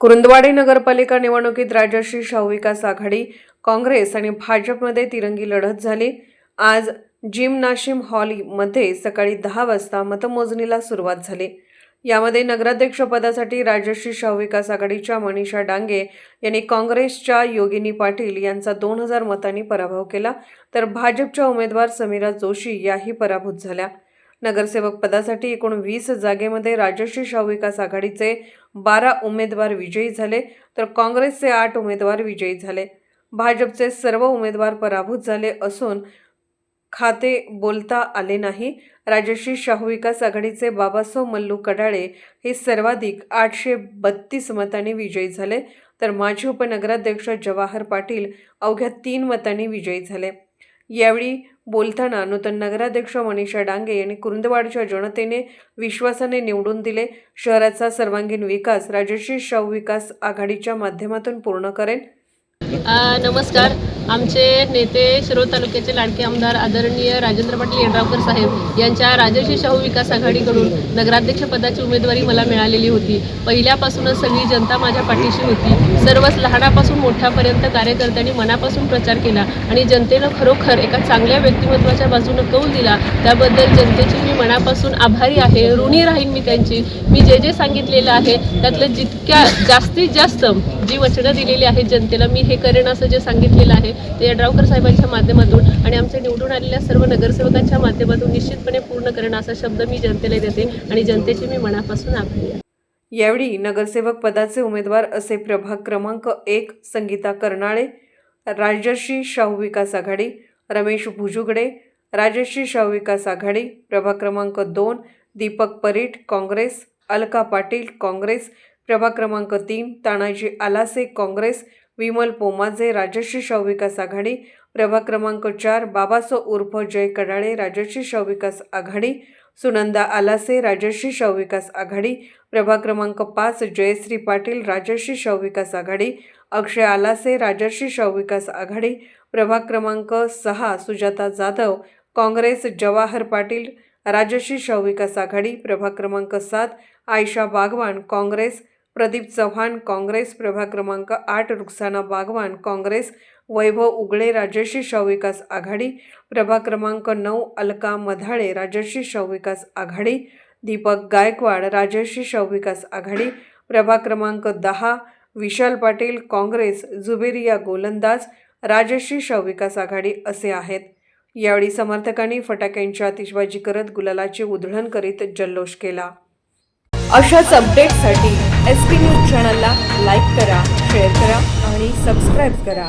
कुरुंदवाडी नगरपालिका निवडणुकीत राजश्री शाहू विकास आघाडी काँग्रेस आणि भाजपमध्ये तिरंगी लढत झाली. आज जिम नाशिम हॉलमध्ये सकाळी दहा वाजता मतमोजणीला सुरुवात झाली. यामध्ये नगराध्यक्षपदासाठी राजश्री शाहू विकास आघाडीच्या मनीषा डांगे यांनी काँग्रेसच्या योगिनी पाटील यांचा दोन हजार मतांनी पराभव केला. तर भाजपच्या उमेदवार समीरा जोशी याही पराभूत झाल्या. नगरसेवक पदासाठी एकूण वीस जागेमध्ये राजश्री शाहू विकास आघाडीचे बारा उमेदवार विजयी झाले तर काँग्रेसचे आठ उमेदवार विजयी झाले. भाजपचे सर्व उमेदवार पराभूत झाले असून खाते बोलता आले नाही. राजश्री शाहू विकास आघाडीचे बाबासो मल्लू कडाळे हे सर्वाधिक आठशे बत्तीस मतांनी विजयी झाले तर माजी उपनगराध्यक्ष जवाहर पाटील अवघ्या तीन मतांनी विजयी झाले. यावेळी बोलताना नूतन नगराध्यक्ष मनीषा डांगे यांनी कुरुंदवाडच्या जनतेने विश्वासाने निवडून दिले. शहराचा सर्वांगीण विकास राजश्री शाहू विकास आघाडीच्या माध्यमातून पूर्ण करेन नमस्कार. आमचे नेते शिरोळ तालुक्याचे लाडके आमदार आदरणीय राजेंद्र पाटील यड्रावकर साहेब यांच्या राजर्षी शाहू विकास आघाडीकडून नगराध्यक्ष पदाची उमेदवारी मला मिळालेली होती. पहिल्यापासूनच सगळी जनता माझ्या पाठीशी होती. सर्वच लहानापासून मोठ्यापर्यंत कार्यकर्त्यांनी मनापासून प्रचार केला आणि जनतेनं खरोखर एका चांगल्या व्यक्तिमत्वाच्या बाजूनं कौल दिला. त्याबद्दल जनतेची मी मनापासून आभारी आहे. ऋणी राहीन मी त्यांची. मी जे जे सांगितलेलं आहे त्यातलं जितक्या जास्तीत जास्त जी वचनं दिलेली आहेत जनतेला मी हे करेन असं जे सांगितलेलं आहे ते यड्रावकर साहेबांच्या माध्यमातून आणि आमच्या निवडून आलेल्या सर्व नगरसेवकांच्या माध्यमातून निश्चितपणे पूर्ण करेन असा शब्द मी जनतेला देते आणि जनतेची मी मनापासून आभारी आहे. यावेळी नगरसेवक पदाचे उमेदवार असे प्रभाग क्रमांक एक संगीता कर्नाळे राजश्री शाहू विकास आघाडी रमेश भुजुगडे राजश्री शाहू विकास आघाडी प्रभाग क्रमांक दोन दीपक परीट काँग्रेस अलका पाटील काँग्रेस प्रभाग क्रमांक तीन तानाजी आलासे काँग्रेस विमल पोमाजे राजश्री शवविकास आघाडी प्रभाग क्रमांक चार बाबासो उर्फ जय कडाळे राजश्री शवविकास आघाडी सुनंदा आलासे राजश्री शवविकास आघाडी प्रभाग क्रमांक पाच जयश्री पाटील राजश्री शवविकास आघाडी अक्षय आलासे राजश्री शवविकास आघाडी प्रभाग क्रमांक सहा सुजाता जाधव काँग्रेस जवाहर पाटील राजश्री शवविकास आघाडी प्रभाग क्रमांक सात आयशा बागवान काँग्रेस प्रदीप चव्हाण काँग्रेस प्रभाग क्रमांक आठ रुक्साना बागवान काँग्रेस वैभव उगळे राजश्री शवविकास विकास आघाडी प्रभाग क्रमांक नऊ अलका मधाळे राजश्री शवविकास विकास आघाडी दीपक गायकवाड राजश्री शवविकास आघाडी प्रभाग क्रमांक दहा विशाल पाटील काँग्रेस जुबेरिया गोलंदाज राजश्री शवविकास विकास आघाडी असे आहेत. यावेळी समर्थकांनी फटाक्यांची आतिषबाजी करत गुलालाची उधळण करीत जल्लोष केला. अशाच अपडेटसाठी एस पी न्यूज चॅनलला लाईक करा शेअर करा आणि सबस्क्राईब करा.